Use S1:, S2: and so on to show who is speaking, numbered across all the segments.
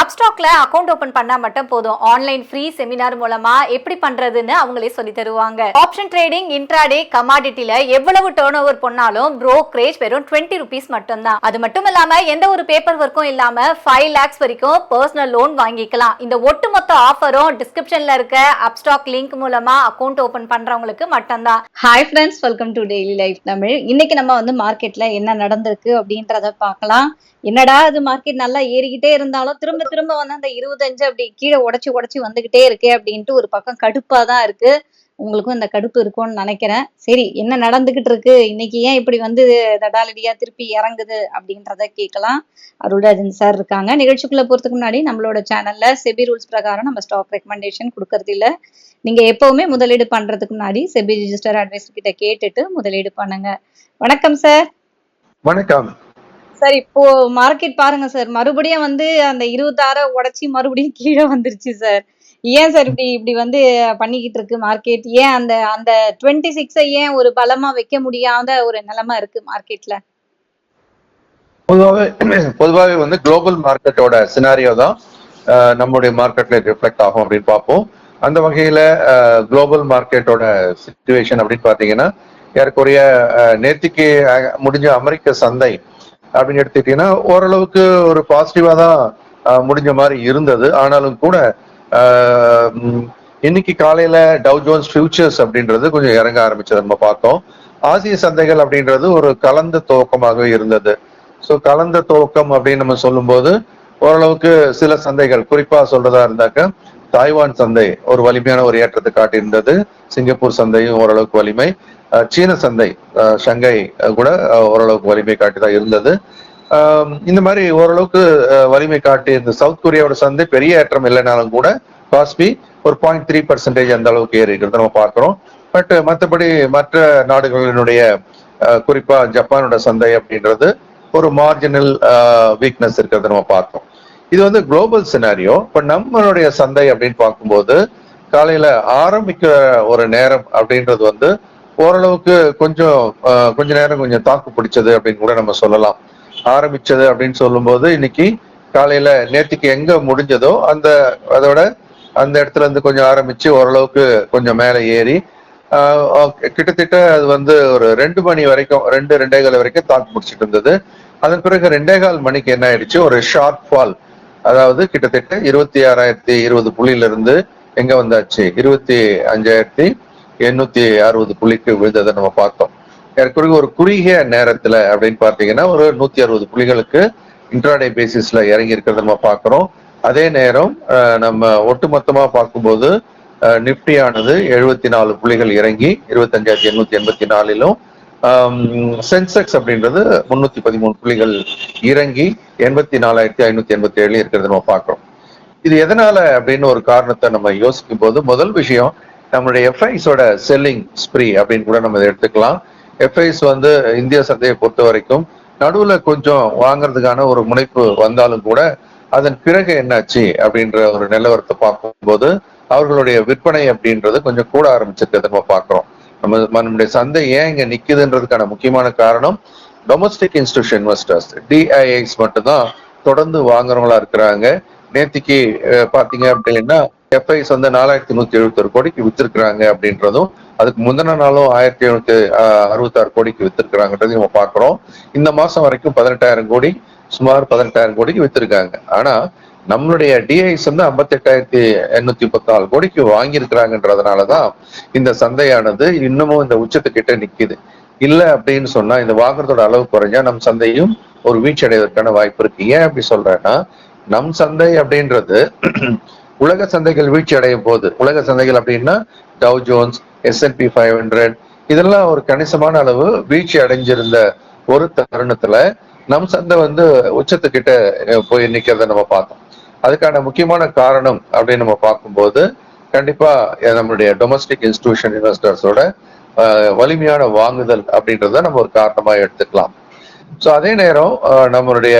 S1: அப்ஸ்டாக்ல account open பண்ணா மட்டும் போதும். ஆன்லைன் ஃப்ரீ செமினார் மூலமா எப்படி பண்றதுன்னு அவங்களே சொல்லி தருவாங்க. ஆப்ஷன் ட்ரேடிங் இன்ட்ராடே கமாடிட்டில எவ்வளவு டேர்ன் ஓவர் பண்ணாலும் ப்ரோக்ரேஜ் வெறும் டுவெண்ட்டி ருபீஸ் மட்டும்தான். அது மட்டும் இல்லாம எந்த ஒரு பேப்பர் ஒர்க்கும் இல்லாம ஃபைவ் லேக்ஸ் வரைக்கும் பர்சனல் லோன் வாங்கிக்கலாம். இந்த ஒட்டுமொத்த ஆஃபரும் டிஸ்கிரிப்ஷன்ல இருக்க அப்ஸ்டாக் லிங்க் மூலமா அக்கவுண்ட் ஓபன் பண்றவங்களுக்கு மட்டும்தான்.
S2: Hi friends welcome to daily life Tamil இன்னைக்கு நம்ம வந்து மார்க்கெட்ல என்ன நடந்திருக்கு அப்படின்றத பார்க்கலாம். என்னடா அது மார்க்கெட் நல்லா ஏறிக்கிட்டே இருந்தாலும் திரும்ப திரும்ப வந்து அந்த இருபத்தஞ்சு அப்படி கீழே உடைச்சு உடைச்சு வந்துகிட்டே இருக்கு அப்படின்ட்டு ஒரு பக்கம் கடுப்பா தான் இருக்கு. உங்களுக்கும் இந்த கடுப்பு இருக்கும்னு நினைக்கிறேன். சரி என்ன நடந்துகிட்டு இருக்கு? இன்னைக்கு ஏன் இப்படி வந்து தடாலடியா திருப்பி இறங்குது அப்படின்றத கேட்கலாம். அருள்ராஜன் சார் இருக்காங்க. நிகழ்ச்சிக்குள்ள போறதுக்கு முன்னாடி நம்மளோட சேனல்ல செபி ரூல்ஸ் பிரகாரம் நம்ம ஸ்டாக் ரெக்கமெண்டேஷன் கொடுக்கறது இல்ல. நீங்க எப்பவுமே முதலீடு பண்றதுக்கு முன்னாடி செபி ரிஜிஸ்டர் அட்வைசர் கிட்ட கேட்டுட்டு முதலீடு பண்ணுங்க. வணக்கம் சார்
S3: வணக்கம்.
S2: சார் இப்போ மார்க்கெட் பாருங்க சார். மறுபடியும் வந்து அந்த இருபத்தாறு உடைச்சி மறுபடியும் கீழே வந்துருச்சு சார். ஏன் சார் இப்படி இப்படி வந்து பண்ணிக்கிட்டு இருக்கு மார்க்கெட் ஏன் அந்த அந்த டுவெண்ட்டி சிக்ஸை ஏன் ஒரு பலமா வைக்க முடியாத ஒரு நிலைமை இருக்கு மார்க்கெட்ல
S3: பொதுவாகவே பொதுவாகவே வந்து குளோபல் மார்க்கெட்டோட சினாரியோ தான் நம்முடைய மார்க்கெட்ல ரிஃப்ளெக்ட் ஆகும் அப்படின்னு பார்ப்போம். அந்த வகையில குளோபல் மார்க்கெட்டோட சுச்சுவேஷன் அப்படின்னு பார்த்தீங்கன்னா ஏறக்குறைய அஹ், நேத்திக்கு முடிஞ்ச அமெரிக்க சந்தை அப்படின்னு எடுத்துக்கிட்டீங்கன்னா ஓரளவுக்கு ஒரு பாசிட்டிவா தான் முடிஞ்ச மாதிரி இருந்தது. ஆனாலும் கூட இன்னைக்கு காலையில டவ் ஜோன்ஸ் ஃபியூச்சர்ஸ் அப்படின்றது கொஞ்சம் இறங்க ஆரம்பிச்சது நம்ம பார்த்தோம். ஆசிய சந்தைகள் அப்படின்றது ஒரு கலந்த துவக்கமாக இருந்தது. ஸோ கலந்த துவக்கம் அப்படின்னு நம்ம சொல்லும்போது ஓரளவுக்கு சில சந்தைகள் குறிப்பா சொல்றதா இருந்தாக்க தாய்வான் சந்தை ஒரு வலிமையான ஒரு ஏற்றத்தை காட்டியிருந்தது. சிங்கப்பூர் சந்தையும் ஓரளவுக்கு வலிமை. சீன சந்தை ஷங்கை கூட ஓரளவுக்கு வலிமை காட்டி தான் இருந்தது இந்த மாதிரி ஓரளவுக்கு வலிமை காட்டி இந்த சவுத் கொரியாவோட சந்தை பெரிய ஏற்றம் இல்லைனாலும் கூட காஸ்பி ஒரு பாயிண்ட் த்ரீ பர்சன்டேஜ் அந்த அளவுக்கு ஏறி இருக்கிறத நம்ம பார்க்குறோம். பட் மற்றபடி மற்ற நாடுகளினுடைய அஹ், குறிப்பா ஜப்பானோட சந்தை அப்படின்றது ஒரு மார்ஜினல் வீக்னஸ் இருக்கிறத நம்ம பார்த்தோம். இது வந்து குளோபல் சினாரியோ இப்போ நம்மளுடைய சந்தை அப்படின்னு பார்க்கும்போது காலையில ஆரம்பிக்கிற ஒரு நேரம் அப்படின்றது வந்து ஓரளவுக்கு கொஞ்சம் கொஞ்ச நேரம் கொஞ்சம் தாக்கு பிடிச்சது அப்படின்னு கூட நம்ம சொல்லலாம். ஆரம்பிச்சது அப்படின்னு சொல்லும்போது இன்னைக்கு காலையில நேற்றுக்கு எங்க முடிஞ்சதோ அந்த அதோட அந்த இடத்துல இருந்து கொஞ்சம் ஆரம்பிச்சு ஓரளவுக்கு கொஞ்சம் மேலே ஏறி கிட்டத்தட்ட அது வந்து ஒரு ரெண்டு மணி வரைக்கும் ரெண்டு ரெண்டே கால் வரைக்கும் தாக்கு பிடிச்சிட்டு இருந்தது. அதன் பிறகு ரெண்டே கால் மணிக்கு என்ன ஆயிடுச்சு? ஒரு ஷார்ட் ஃபால் அதாவது கிட்டத்தட்ட இருபத்தி ஆறாயிரத்தி இருபது புள்ளியிலிருந்து எங்க வந்தாச்சு? இருபத்தி அஞ்சாயிரத்தி எண்ணூத்தி அறுபது புள்ளிக்கு விழுந்ததை நம்ம பார்த்தோம். ஏற்கனவே ஒரு குறுகிய நேரத்துல அப்படின்னு பார்த்தீங்கன்னா ஒரு நூத்தி அறுபது புள்ளிகளுக்கு இன்ட்ராடே பேசிஸ்ல இறங்கி இருக்கிறத நம்ம பார்க்கிறோம். அதே நேரம் நம்ம ஒட்டுமொத்தமா பார்க்கும்போது அஹ் நிப்டியானது எழுபத்தி நாலு புள்ளிகள் இறங்கி இருபத்தஞ்சாயிரத்தி எண்ணூத்தி எண்பத்தி நாலிலும் சென்செக்ஸ் அப்படின்றது முன்னூத்தி பதிமூணு புள்ளிகள் இறங்கி எண்பத்தி நாலாயிரத்தி ஐநூத்தி எண்பத்தி ஏழு இருக்கிறது நம்ம பார்க்கிறோம். இது எதனால அப்படின்னு ஒரு காரணத்தை நம்ம யோசிக்கும் போது முதல் விஷயம் நம்மளுடைய எஃப்ஐஸோட செல்லிங் ஸ்ப்ரீ அப்படின்னு கூட நம்ம இதை எடுத்துக்கலாம். எஃப்ஐஸ் வந்து இந்திய சந்தையை பொறுத்த வரைக்கும் நடுவுல கொஞ்சம் வாங்குறதுக்கான ஒரு முனைப்பு வந்தாலும் கூட அதன் பிறகு என்னாச்சு அப்படின்ற ஒரு நிலவரத்தை பார்க்கும்போது அவர்களுடைய விற்பனை அப்படின்றது கொஞ்சம் கூட ஆரம்பிச்சிருக்கிறத நம்ம பார்க்குறோம். நம்ம நம்முடைய சந்தை ஏன் இங்க நிக்குதுன்றதுக்கான முக்கியமான காரணம் டொமஸ்டிக் இன்ஸ்டியூஷன் இன்வெஸ்டர்ஸ் டிஐஐஸ் மட்டும்தான் தொடர்ந்து வாங்குறவங்களா இருக்கிறாங்க. நேத்திக்கு பாத்தீங்க அப்படின்னா எஃப்ஐஸ் வந்து நாலாயிரத்தி நூத்தி எழுபத்தி ஒரு கோடிக்கு வித்திருக்கிறாங்க அப்படின்றதும் அதுக்கு முந்தின நாளும் ஆயிரத்தி எழுநூத்தி அறுபத்தாறு கோடிக்கு வித்திருக்கிறாங்கன்றதையும் நம்ம பாக்குறோம் இந்த மாசம் வரைக்கும் பதினெட்டாயிரம் கோடி சுமார் பதினெட்டாயிரம் கோடிக்கு வித்திருக்காங்க. ஆனா நம்மளுடைய டிஐஸ் வந்து ஐம்பத்தெட்டாயிரத்தி எண்ணூத்தி முப்பத்தி நாலு கோடிக்கு வாங்கியிருக்கிறாங்கன்றதுனாலதான் இந்த சந்தையானது இன்னமும் இந்த உச்சத்துக்கிட்ட நிக்குது. இல்ல அப்படின்னு சொன்னா இந்த வாங்குறதோட அளவு குறைஞ்சா நம் சந்தையும் ஒரு வீழ்ச்சி அடைவதற்கான வாய்ப்பு இருக்கு. ஏன் அப்படி சொல்றேன்னா நம் சந்தை அப்படின்றது உலக சந்தைகள் வீழ்ச்சி அடையும் போது உலக சந்தைகள் அப்படின்னா Dow Jones S and P five hundred இதெல்லாம் ஒரு கணிசமான அளவு வீழ்ச்சி அடைஞ்சிருந்த ஒரு தருணத்துல நம் சந்தை வந்து உச்சத்துக்கிட்ட போய் நிக்கிறத நம்ம பார்த்தோம். அதுக்கான முக்கியமான காரணம் அப்படின்னு நம்ம பார்க்கும்போது கண்டிப்பா நம்மளுடைய டொமஸ்டிக் இன்ஸ்டிடியூஷன் இன்வெஸ்டர்ஸோட வலிமையான வாங்குதல் அப்படின்றத நம்ம ஒரு காரணமா எடுத்துக்கலாம். ஸோ அதே நேரம் நம்மளுடைய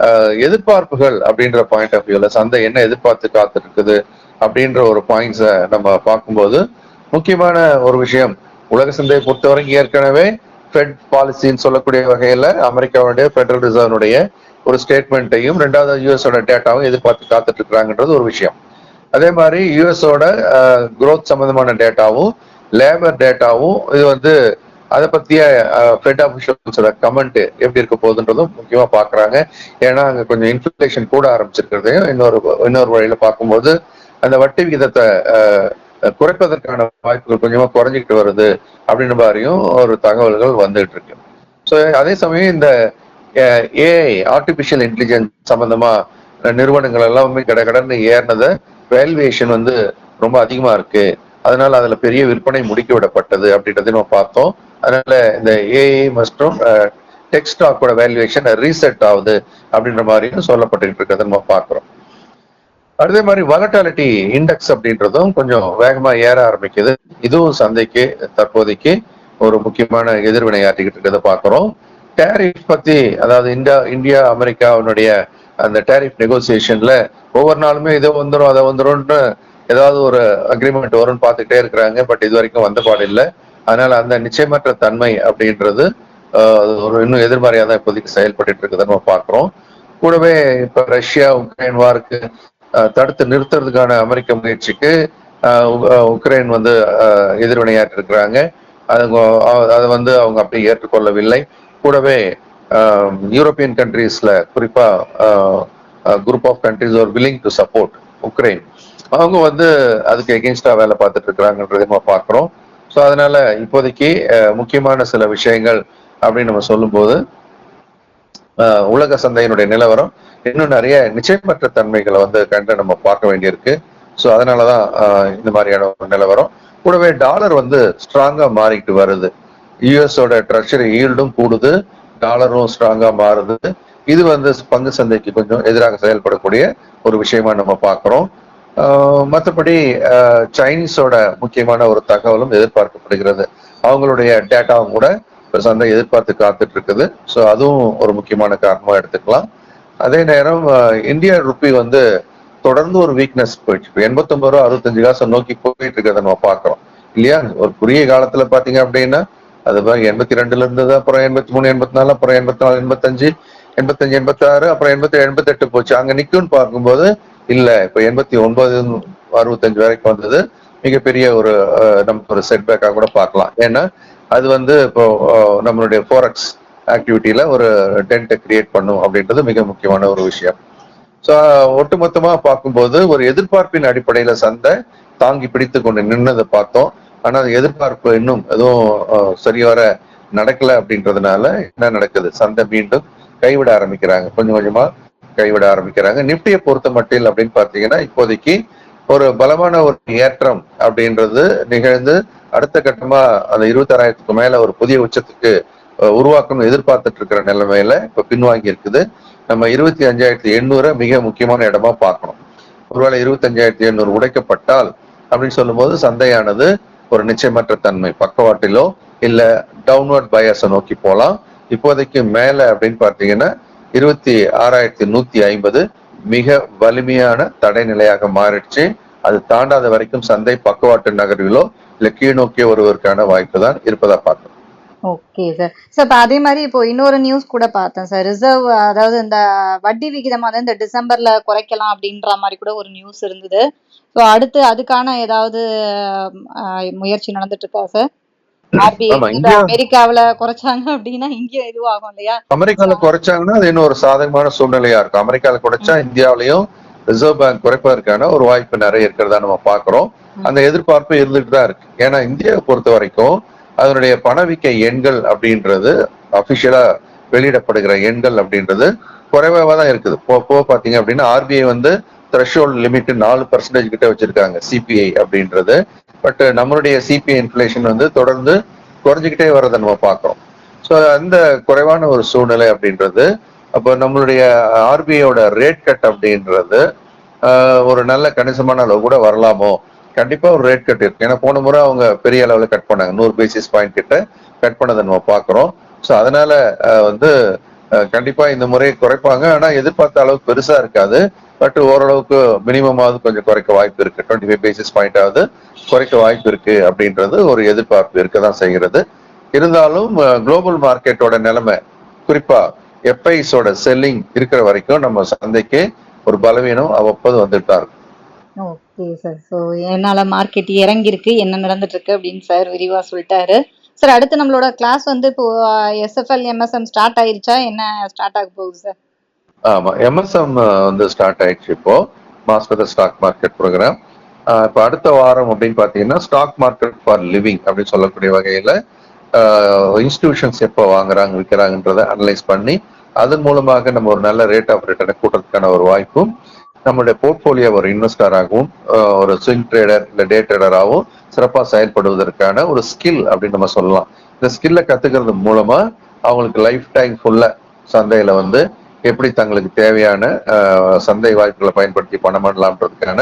S3: அஹ், எதிர்பார்ப்புகள் அப்படின்ற பாயிண்ட் ஆஃப் வியூல சந்தை என்ன எதிர்பார்த்து காத்துட்டு இருக்குது அப்படின்ற ஒரு பாயிண்ட்ஸை நம்ம பார்க்கும்போது முக்கியமான ஒரு விஷயம் உலக சந்தையை பொறுத்தவரைக்கும் ஏற்கனவே ஃபெட் பாலிசின்னு சொல்லக்கூடிய வகையில அமெரிக்காவுடைய ஃபெடரல் ரிசர்வனுடைய ஒரு ஸ்டேட்மெண்ட்டையும் ரெண்டாவது யூஎஸோட டேட்டாவும் எதிர்பார்த்து காத்துட்டு இருக்கிறாங்கன்றது ஒரு விஷயம். அதே மாதிரி யூஎஸோட குரோத் சம்பந்தமான டேட்டாவும் லேபர் டேட்டாவும் இது வந்து அதை பத்திய ஃபெட் அபிஷியல்ஸோட கமெண்ட் எப்படி இருக்க போகுதுன்றதும் முக்கியமா பாக்குறாங்க. ஏன்னா அங்க கொஞ்சம் இன்ஃபிளேஷன் கூட ஆரம்பிச்சிருக்கிறதையும் இன்னொரு இன்னொரு வழியில பார்க்கும்போது அந்த வட்டி விகிதத்தை குறைப்பதற்கான வாய்ப்புகள் கொஞ்சமா குறைஞ்சிக்கிட்டு வருது அப்படின்ற மாதிரியும் ஒரு தகவல்கள் வந்துட்டு இருக்கு ஸோ அதே சமயம் இந்த ஏஐ ஆர்டிபிஷியல் இன்டெலிஜென்ஸ் சம்பந்தமா நிறுவனங்கள் எல்லாமே கட கடன்னு ஏறினதை வேல்யூவேஷன் வந்து ரொம்ப அதிகமா இருக்கு. அதனால அதுல பெரிய விற்பனை முடுக்கி விடப்பட்டது அப்படின்றத நம்ம பார்த்தோம். அதனால இந்த ஏஐ மற்றும் டெக் ஸ்டாக்கோட வேல்யூவேஷன் ரீசெட் ஆகுது அப்படின்ற மாதிரியும் சொல்லப்பட்டு இருக்கிறத நம்ம பார்க்கிறோம். அதே மாதிரி வலட்டாலிட்டி இண்டெக்ஸ் அப்படின்றதும் கொஞ்சம் வேகமா ஏற ஆரம்பிக்குது. இதுவும் சந்தைக்கு தற்போதைக்கு ஒரு முக்கியமான எதிர்வினை ஆற்றிக்கிட்டு இருக்கிறத பார்க்கிறோம். டேரிஃப் பத்தி அதாவது இந்தியா இந்தியா அமெரிக்காவினுடைய அந்த டேரிஃப் நெகோசியேஷன்ல ஒவ்வொரு நாளுமே இதை வந்துடும் அதை வந்துடும் ஏதாவது ஒரு அக்ரிமெண்ட் வரும்னு பார்த்துட்டே இருக்கிறாங்க. பட் இது வரைக்கும் வந்த பாடு இல்லை. அதனால அந்த நிச்சயமற்ற தன்மை அப்படின்றது அது ஒரு இன்னும் எதிர்மறையா தான் இப்போதைக்கு செயல்பட்டு இருக்குதுன்னு நம்ம பார்க்குறோம். கூடவே இப்ப ரஷ்யா உக்ரைன் வாருக்கு தடுத்து நிறுத்துறதுக்கான அமெரிக்க முயற்சிக்கு ஆஹ், உக்ரைன் வந்து எதிர்வினையாற்றிருக்கிறாங்க. அது அதை வந்து அவங்க அப்படியே ஏற்றுக்கொள்ளவில்லை. கூடவே ஆஹ், யூரோப்பியன் கண்ட்ரீஸ்ல குறிப்பா group of countries are willing to support Ukraine அவங்க வந்து அதுக்கு எகென்ஸ்டா வேலை பார்த்துட்டு இருக்கிறாங்கன்றதை நம்ம பார்க்குறோம். ஸோ அதனால இப்போதைக்கு uh, முக்கியமான சில விஷயங்கள் அப்படின்னு நம்ம சொல்லும்போது uh, உலக சந்தையினுடைய நிலவரம் இன்னும் நிறைய நிச்சயமற்ற தன்மைகளை வந்து கண்டு நம்ம பார்க்க வேண்டியிருக்கு. ஸோ அதனாலதான் தான் இந்த மாதிரியான ஒரு நிலவரம். கூடவே டாலர் வந்து ஸ்ட்ராங்கா மாறிட்டு வருது. யூஎஸோட ட்ரெஷரி ஈல்டும் கூடுது டாலரும் ஸ்ட்ராங்கா மாறுது. இது வந்து பங்கு சந்தைக்கு கொஞ்சம் எதிராக செயல்படக்கூடிய ஒரு விஷயமா நம்ம பார்க்குறோம். ஆஹ் மற்றபடி ஆஹ் சைனீஸோட முக்கியமான ஒரு தகவலும் எதிர்பார்க்கப்படுகிறது. அவங்களுடைய டேட்டாவும் கூட இப்ப சந்தை எதிர்பார்த்து காத்துட்டு இருக்குது ஸோ அதுவும் ஒரு முக்கியமான காரணமா எடுத்துக்கலாம். அதே நேரம் இந்தியா ருப்பி வந்து தொடர்ந்து ஒரு வீக்னஸ் போயிடுச்சு எண்பத்தொன்பது ரூபா அறுபத்தஞ்சு காசை நோக்கி போயிட்டு இருக்கிறத நம்ம பார்க்குறோம். இல்லையா? ஒரு குறுகிய காலத்துல பாத்தீங்க அப்படின்னா அது மாதிரி எண்பத்தி ரெண்டுல இருந்தது அப்புறம் எண்பத்தி மூணு எண்பத்தி நாலு அப்புறம் எண்பத்தி நாலு எண்பத்தஞ்சு எண்பத்தஞ்சு எண்பத்தி ஆறு அப்புறம் எண்பத்தி எண்பத்தி எட்டு போச்சு. அங்க நிக்கும்னு பார்க்கும்போது இல்ல இப்ப எண்பத்தி ஒன்பது அறுபத்தஞ்சு வரைக்கும் வந்தது. மிகப்பெரிய ஒரு நமக்கு ஒரு செட்பேக்காக கூட பார்க்கலாம். ஏன்னா அது வந்து இப்போ நம்மளுடைய ஃபோரக்ஸ் ஆக்டிவிட்டியில ஒரு டென்ட்டை கிரியேட் பண்ணும் அப்படின்றது மிக முக்கியமான ஒரு விஷயம். ஸோ ஒட்டுமொத்தமாக பார்க்கும்போது ஒரு எதிர்பார்ப்பின் அடிப்படையில சந்தை தாங்கி பிடித்து கொண்டு நின்னதை பார்த்தோம். ஆனா எதிர்பார்ப்பு இன்னும் எதுவும் சரிவர நடக்கல அப்படின்றதுனால என்ன நடக்குது? சந்தை மீண்டும் கைவிட ஆரம்பிக்கிறாங்க. கொஞ்சம் கொஞ்சமா கைவிட ஆரம்பிக்கிறாங்க. நிப்டியை பொறுத்த மட்டில் அப்படின்னு பார்த்தீங்கன்னா இப்போதைக்கு ஒரு பலமான ஒரு ஏற்றம் அப்படின்றது நிகழ்ந்து அடுத்த கட்டமா அந்த இருபத்தாறாயிரத்துக்கு மேல ஒரு புதிய உச்சத்துக்கு உருவாக்கணும் எதிர்பார்த்துட்டு இருக்கிற நிலைமையில இப்ப பின்வாங்கி இருக்குது. நம்ம இருபத்தி அஞ்சாயிரத்தி எண்ணூறை மிக முக்கியமான இடமா பார்க்கணும். ஒருவேளை இருபத்தி அஞ்சாயிரத்தி எண்ணூறு உடைக்கப்பட்டால் அப்படின்னு சொல்லும்போது சந்தையானது ஒரு நிச்சயமற்ற தன்மை பக்கவாட்டிலோ இல்ல டவுன்வர்ட் பயஸை நோக்கி போலாம். இப்போதைக்கு மேல அப்படின்னு பார்த்தீங்கன்னா இருபத்தி ஆறாயிரத்தி நூத்தி ஐம்பது மிக வலிமையான தடை நிலையாக மாறிடுச்சு. அது தாண்டாத வரைக்கும் சந்தை பக்கவாட்டு நகர்விலோ இல்ல கீழ் ஒருவருக்கான வாய்ப்பு தான் இருப்பதா பார்க்கணும்
S2: ஓகே சார் சார் இப்போ அதே மாதிரி இப்போ இன்னொரு நியூஸ் கூட பார்த்தேன் சார் ரிசர்வ் அதாவது இந்த வட்டி விகிதமாக இந்த டிசம்பர்ல குறைக்கலாம் அப்படின்ற மாதிரி கூட ஒரு நியூஸ் இருந்தது. ஸோ அடுத்து அதுக்கான ஏதாவது முயற்சி நடந்துட்டு இருக்கா சார் அமெரிக்காவுல குறைச்சாங்க அப்படின்னா இங்கேயும் இதுவாகும் இல்லையா?
S3: அமெரிக்கால குறைச்சாங்கன்னா அது இன்னும் ஒரு சாதகமான சூழ்நிலையா இருக்கும். அமெரிக்கால குறைச்சா இந்தியாவிலையும் ரிசர்வ் பேங்க் குறைப்பதற்கான ஒரு வாய்ப்பு நிறைய இருக்கிறதா நம்ம பாக்குறோம் அந்த எதிர்பார்ப்பு இருந்துட்டு தான் இருக்கு. ஏன்னா இந்தியாவை பொறுத்த வரைக்கும் அதனுடைய பணவீக்க எண்கள் அப்படின்றது அபிஷியலா வெளியிடப்படுகிற எண்கள் அப்படின்றது குறைவாக தான் இருக்குது. போ போ பாத்தீங்க அப்படின்னா ஆர்பிஐ வந்து த்ரெஷோல்ட் லிமிட் நாலு பர்சன்டேஜ் கிட்ட வச்சிருக்காங்க சிபிஐ அப்படின்றது. பட் நம்மளுடைய சிபிஐ இன்ஃபிளேஷன் வந்து தொடர்ந்து குறைஞ்சிக்கிட்டே வரதை நம்ம பார்க்குறோம். ஸோ அந்த குறைவான ஒரு சூழ்நிலை அப்படின்றது. அப்போ நம்மளுடைய ஆர்பிஐயோட ரேட் கட் அப்படின்றது ஆஹ், ஒரு நல்ல கணிசமான அளவு கூட வரலாமோ? கண்டிப்பா ஒரு ரேட் கட் இருக்கு. ஏன்னா போன முறை அவங்க பெரிய அளவுல கட் பண்ணாங்க. நூறு பேசிஸ் பாயிண்ட் கிட்ட கட் பண்ணதை நம்ம பார்க்குறோம். ஸோ அதனால வந்து கண்டிப்பாக கண்டிப்பா இந்த முறை குறைப்பாங்க. ஆனா எதிர்பார்த்த அளவுக்கு பெருசா இருக்காது. பட் ஓரளவுக்கு மினிமமாவது கொஞ்சம் குறைக்க வாய்ப்பு இருக்கு. டுவெண்ட்டி ஃபைவ் பேசிஸ் பாயிண்ட் ஆகுது குறைக்க வாய்ப்பு இருக்கு அப்படின்றது ஒரு எதிர்பார்ப்பு இருக்க தான் செய்கிறது. இருந்தாலும் குளோபல் மார்க்கெட்டோட நிலைமை குறிப்பா எப்ஐஸோட செல்லிங் இருக்கிற வரைக்கும் நம்ம சந்தைக்கு ஒரு பலவீனம் அவ்வப்போது வந்துட்டு தான் இருக்கும்
S2: ஓகே சார் ஸோ என்னால் மார்க்கெட் இறங்கியிருக்கு என்ன நடந்துட்டு இருக்கு அப்படின்னு சார் விரிவா சொல்லிட்டாரு. சார் அடுத்து நம்மளோட கிளாஸ் வந்து இப்போ எஸ்எஃப்எல் எம்எஸ்எம் ஸ்டார்ட் ஆயிருச்சா? என்ன ஸ்டார்ட் ஆக போகுது சார்
S3: ஆமா எம்எஸ்எம் வந்து ஸ்டார்ட் ஆயிடுச்சு இப்போ. மாஸ்டர் ஸ்டாக் மார்க்கெட் ப்ரோக்ராம் இப்போ அடுத்த வாரம் அப்படின்னு பார்த்தீங்கன்னா ஸ்டாக் மார்க்கெட் ஃபார் லிவிங் அப்படின்னு சொல்லக்கூடிய வகையில இன்ஸ்டிடியூஷன்ஸ் எப்போ வாங்குறாங்க விற்கிறாங்கன்றதை அனலைஸ் பண்ணி அதன் மூலமாக நம்ம ஒரு நல்ல ரேட் ஆஃப் ரிட்டர்னை கூட்டுறதுக்கான ஒரு வாய்ப்பும் நம்மளுடைய போர்ட்போலியோ ஒரு இன்வெஸ்டராகவும் ஒரு ஸ்விங் ட்ரேடர் இல்லை டே ட்ரேடராகவும் சிறப்பாக செயல்படுவதற்கான ஒரு ஸ்கில் அப்படின்னு நம்ம சொல்லலாம். இந்த ஸ்கில்லை கத்துக்கிறது மூலமா அவங்களுக்கு லைஃப் டைம் ஃபுல்லாக சந்தையில வந்து எப்படி தங்களுக்கு தேவையான சந்தை வாய்ப்புகளை பயன்படுத்தி பணம் பண்ணலாம்ன்றதுக்கான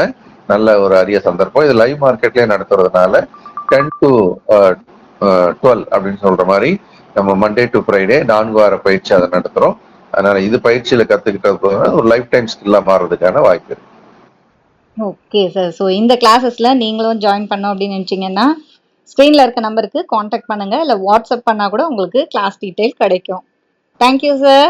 S3: நல்ல ஒரு அரிய சந்தர்ப்பம். இது லைவ் மார்க்கெட்லயே நடத்துறதுனால டென் டு டுவெல் அப்படின்னு சொல்ற மாதிரி நம்ம மண்டே டு ஃப்ரைடே நான்கு வார பயிற்சி அதை நடத்துறோம். அதனால இது பயிற்சியில கத்துக்கிட்டது ஒரு லைஃப் டைம் ஸ்கில்லா மாறுறதுக்கான வாய்ப்பு இருக்கு.
S2: ஓகே சார் ஸோ இந்த கிளாஸஸ்ல நீங்களும் ஜாயின் பண்ணோம் அப்படின்னு நினைச்சீங்கன்னா ஸ்க்ரீன்ல இருக்க நம்பருக்கு காண்டாக்ட் பண்ணுங்க. இல்லை வாட்ஸ்அப் பண்ணா கூட உங்களுக்கு கிளாஸ் டீட்டெயில் கிடைக்கும். Thank you sir